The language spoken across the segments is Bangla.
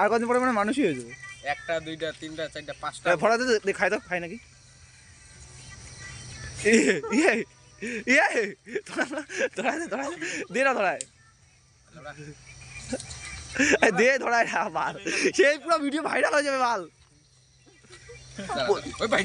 আর কদিন পরে মানে মানুষই হয়ে যাবে। একটা দুইটা তিনটা চারটা পাঁচটা। ফড়াতে খাই তো খাই নাকি? ইয়ে ইয়ে ইয়ে দে, না ধরায়। দে ধরায় না বাল। সেই পুরো ভিডিও ভাইরাল হয়ে যাবে বাল। ওই ভাই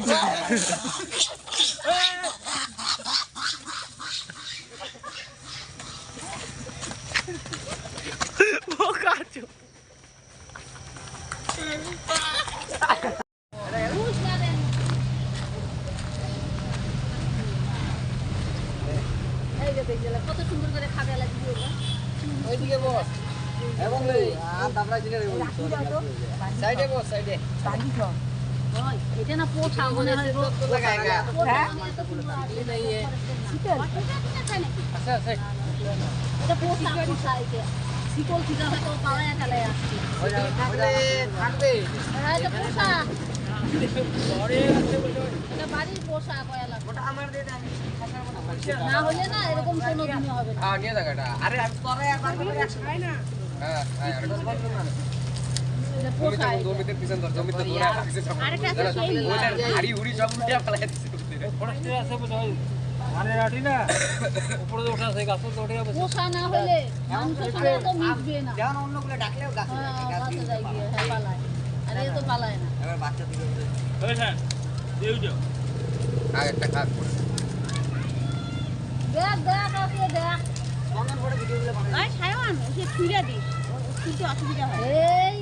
কত সুন্দর করে খাবে ওইদিকে বস এবং আর জিনে সাইডে বস সাইডে। এটা না পোঠা মনে হয় রোদ তো লাগাएगा পোঠা মানে তো আচ্ছা আচ্ছা। এটা এটা হয়তো পাওয়া গেলে হ্যাঁ এটা পোষা এটা বাড়ির পোষা কয়ালা ওটা আমার দিয়ে দেন না হলে না। হ্যাঁ আরে করে হ্যাঁ হ্যাঁ আরে আরেকটা আছে সেই উল্টে ফেলাই দিছে পোষা না হলে মানুষের সঙ্গে তো মিশবে না। যেমন অন্যগুলো ডাকলেও গাছ হ্যাঁ গাছে যাই গিয়ে হ্যাঁ পালায়। আর তো পালায় না। এবার বাচ্চা দিকে আগে একটা কাজ করে। দেখ দেখ ওকে দেখ। সঙ্গে পরে ভিডিওগুলো বানাই। এই সায়ন সে ফিরে দিস। কিন্তু অসুবিধা হয়। এই